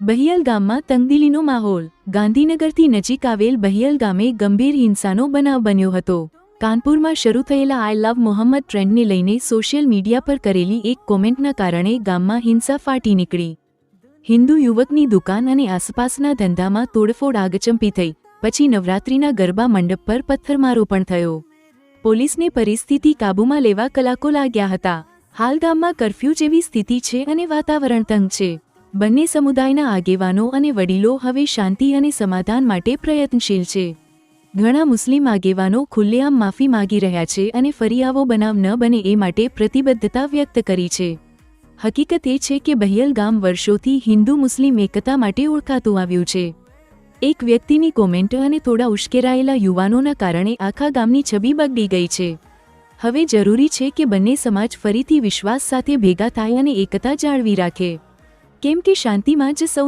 બહિયલ ગામમાં તંગદિલીનો માહોલ. ગાંધીનગરથી નજીક આવેલ બહિયલ ગામે ગંભીર હિંસાનો બનાવ બન્યો હતો. કાનપુરમાં શરૂ થયેલા આઈ લવ મોહમ્મદ ટ્રેન્ડને લઈને સોશિયલ મીડિયા પર કરેલી એક કોમેન્ટના કારણે ગામમાં હિંસા ફાટી નીકળી. હિન્દુ યુવકની દુકાન અને આસપાસના ધંધામાં તોડફોડ આગચંપી થઈ. પછી નવરાત્રિના ગરબા મંડપ પર પથ્થરમારો પણ થયો. પોલીસને પરિસ્થિતિ કાબૂમાં લેવા કલાકો લાગ્યા હતા. હાલ ગામમાં કર્ફ્યુ જેવી સ્થિતિ છે અને વાતાવરણ તંગ છે. બંને સમુદાયના આગેવાનો અને વડીલો હવે શાંતિ અને સમાધાન માટે પ્રયત્નશીલ છે. ઘણા મુસ્લિમ આગેવાનો ખુલ્લેઆમ માફી માગી રહ્યા છે અને ફરી આવો બનાવ ન બને એ માટે પ્રતિબદ્ધતા વ્યક્ત કરી છે. હકીકત એ છે કે બહિયલ ગામ વર્ષોથી હિન્દુ મુસ્લિમ એકતા માટે ઓળખાતું આવ્યું છે. એક વ્યક્તિની કોમેન્ટ અને થોડા ઉશ્કેરાયેલા યુવાનોના કારણે આખા ગામની છબી બગડી ગઈ છે. હવે જરૂરી છે કે બંને સમાજ ફરીથી વિશ્વાસ સાથે ભેગા થાય અને એકતા જાળવી રાખે. કેમ કે શાંતિમાં જ સૌ